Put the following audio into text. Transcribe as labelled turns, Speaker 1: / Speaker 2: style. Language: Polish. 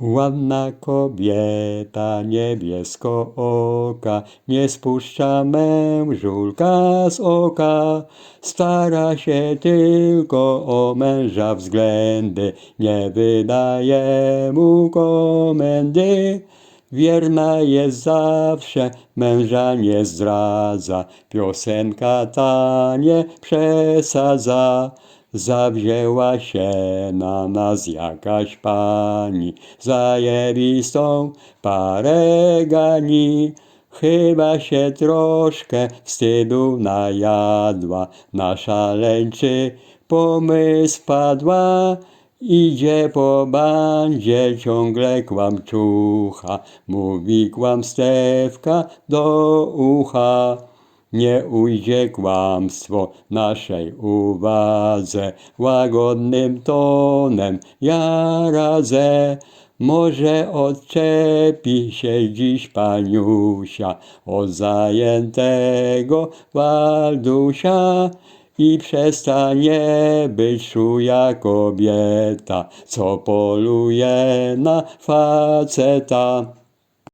Speaker 1: Ładna kobieta niebiesko oka, nie spuszcza mężulka z oka. Stara się tylko o męża względy, nie wydaje mu komendy. Wierna jest zawsze, męża nie zdradza, piosenka ta nie przesadza. Zawzięła się na nas jakaś pani, zajebistą parę gani. Chyba się troszkę wstydu najadła, na szaleńczy pomysł padła. Idzie po bandzie, ciągle kłamczucha, mówi kłamstewka do ucha. Nie ujdzie kłamstwo naszej uwadze, łagodnym tonem ja radzę. Może odczepi się dziś paniusia od zajętego Waldusia i przestanie być szuja kobieta, co poluje na faceta.